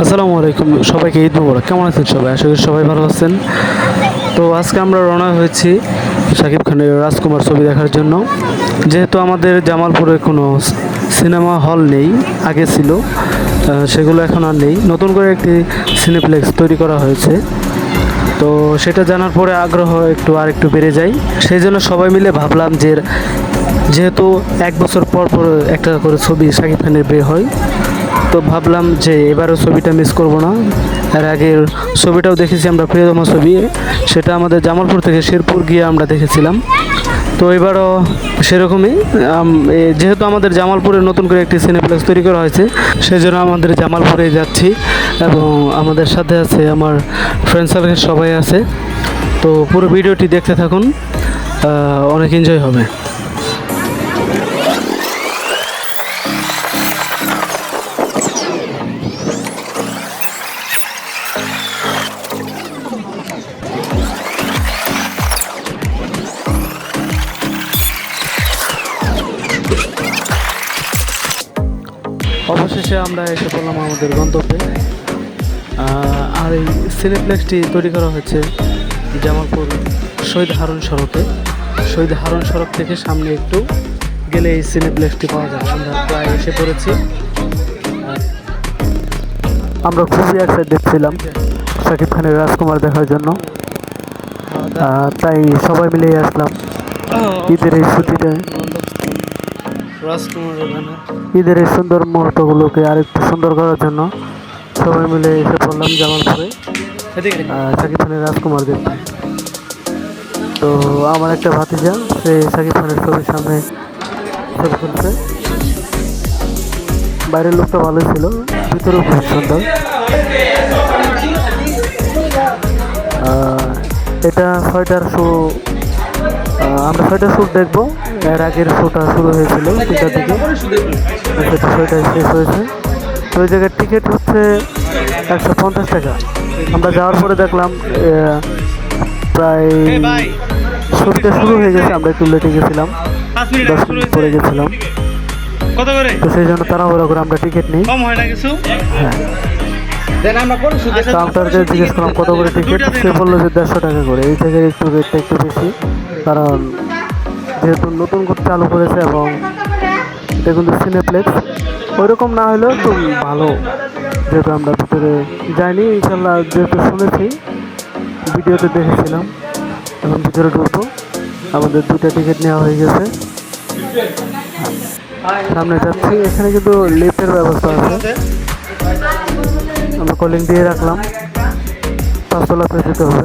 আসসালামু আলাইকুম, সবাইকে ঈদ মোবারক। কেমন আছেন সবাই? আশা করি সবাই ভালো আছেন। তো আজকে আমরা রওনা হয়েছি শাকিব খানের রাজকুমার ছবি দেখার জন্য। যেহেতু আমাদের জামালপুরে কোনো সিনেমা হল নেই, আগে ছিল সেগুলো এখন আর নেই। নতুন করে একটি সিনেপ্লেক্স তৈরি করা হয়েছে। তো সেটা জানার পরে আগ্রহ একটু আর একটু বেড়ে যায়। সেই জন্য সবাই মিলে ভাবলাম যে যেহেতু এক বছর পর পর একটা করে ছবি শাকিব খানের বের হয়, তো ভাবলাম যে এবারও ছবিটা মিস করব না। এর আগের ছবিটাও দেখেছি আমরা, প্রিয়তম ছবি। সেটা আমাদের জামালপুর থেকে শেরপুর গিয়ে আমরা দেখেছিলাম। তো এবারও সেরকমই যেহেতু আমাদের জামালপুরে নতুন করে একটি সিনেপ্লেক্স তৈরি করা হয়েছে সেই জন্য আমাদের জামালপুরে যাচ্ছি এবং আমাদের সাথে আছে আমার ফ্রেন্ড সার্কেল সবাই আছে। তো পুরো ভিডিওটি দেখতে থাকুন অনেক এনজয় হবে। আমাদের গন্তব্যে। আর এই সিনেপ্লেক্সটি তৈরি করা হয়েছে জামালপুর শহীদ হারুন সড়কে। শহীদ হারুন সড়ক থেকে সামনে একটু গেলে এই সিনেপ্লেক্সটি পাওয়া যাবে। আমরা প্রায় এসে পড়েছি। আমরা খুবই এক্সাইটেড ছিলাম শাকিব খানের রাজকুমার দেখার জন্য। তাই সবাই মিলেই আসলাম। ঈদের এই ছুটিতে। ঈদের এই সুন্দর মুহূর্তগুলোকে আরেকটু সুন্দর করার জন্য সবাই মিলে এসে পড়লাম জামালপুরে। শাকিব খানের রাজকুমার দেখতে তো আমার একটা ভাতিজা সে শাকিব খানের ছবির সামনে ছবি তুলছে। বাইরের লোকটা ভালো ছিল ভিতরেও খুব সুন্দর। এটা ছয়টার শো আমরা ছয়টার শ্যুট দেখব। এর আগের শোটা শুরু হয়েছিল তিনটার থেকে সেটা ছয়টায় শেষ হয়েছে। তো ওই জায়গার টিকিট হচ্ছে একশো পঞ্চাশ টাকা। আমরা যাওয়ার পরে দেখলাম প্রায় ছবিটা শুরু হয়ে গেছে আমরা একটু লেটে গেছিলাম দশ মিনিট পরে গেছিলাম। কত করে? তো সেই জন্য তাড়াহুড়ো করে আমরা টিকিট নিই। কম হয় না কিছু? হ্যাঁ। আচ্ছা, কাউন্টারকে জিজ্ঞেস করলাম কত করে টিকিট সে বলল যে দেড়শো টাকা করে। এই জায়গায় একটু রেটটা একটু বেশি কারণ যেহেতু নতুন করে চালু করেছে এবং এটা কিন্তু সিনেপ্লেক্স ওইরকম না হলেও একটু ভালো। যেহেতু আমরা ভিতরে যাইনি, ইনশাল্লাহ যেহেতু শুনেছি, ভিডিওতে দেখেছিলাম, এখন ভিতরে ঢুকবো। আমাদের দুটা টিকিট নেওয়া হয়ে গেছে। সামনে যাচ্ছি, এখানে কিন্তু লিফটের ব্যবস্থা আছে। আমরা কলিং দিয়ে রাখলাম। পাঁচতলাতে যেতে হবে।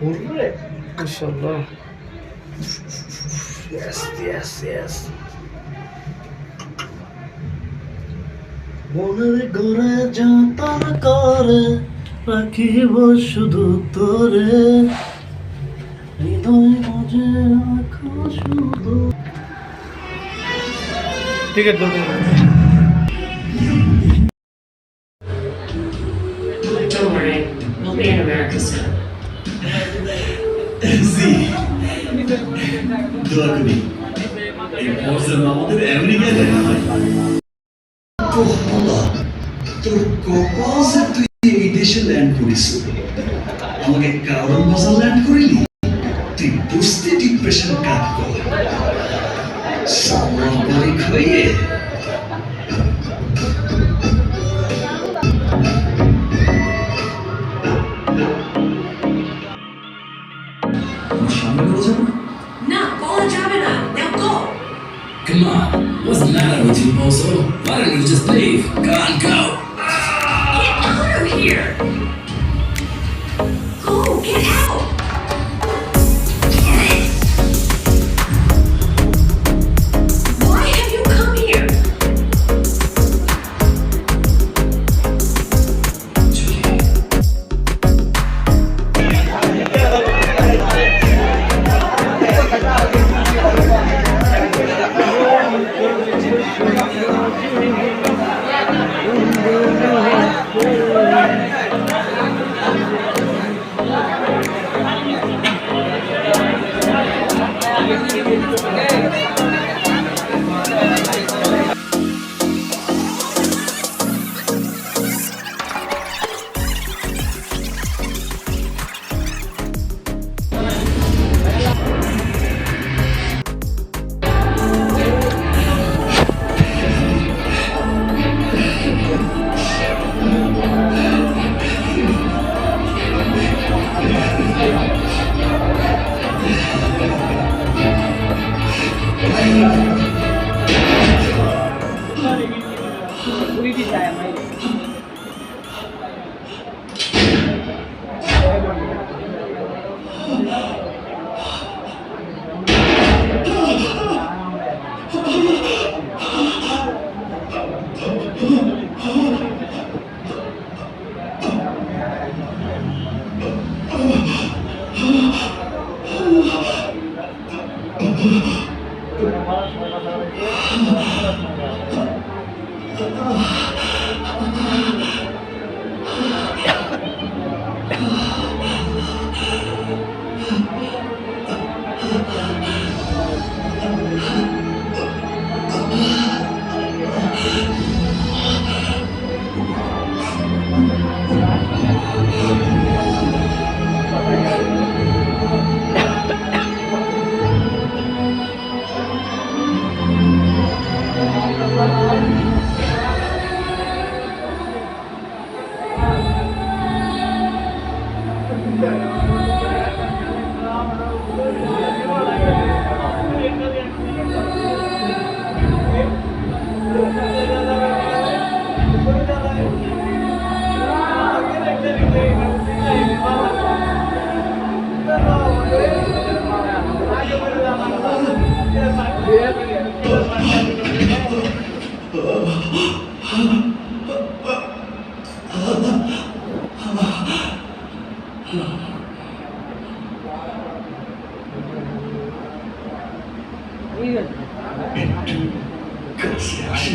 ইনশাল্লাহ Yes, yes, yes. মনের ঘরে যতন করে রাখিব শুধু তোরে। হৃদয় মাঝে রাখো শুধু। টিকিট দেবো ওহ, তোর কপাল তুই এই দেশে ল্যান্ড করিস আমাকে কারণ বাজার ল্যান্ড করিলি তুই বুঝতে ডিপ্রেশন কাজ কর সামনে go. Come on, what's the matter with you, Bozo? Why don't you just leave? Come on. Go বুড়িটি যায় আমার Thank you.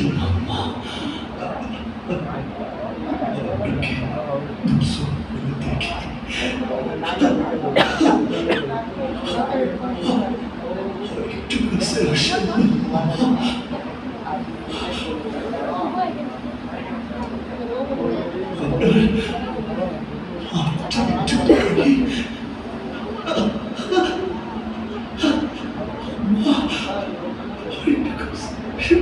না মা আপনাকে দুশো করে দেখি একটু কাছে আসেন না আপনার হাতটা একটু দেখি একটু কাছে আসেন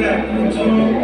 that control.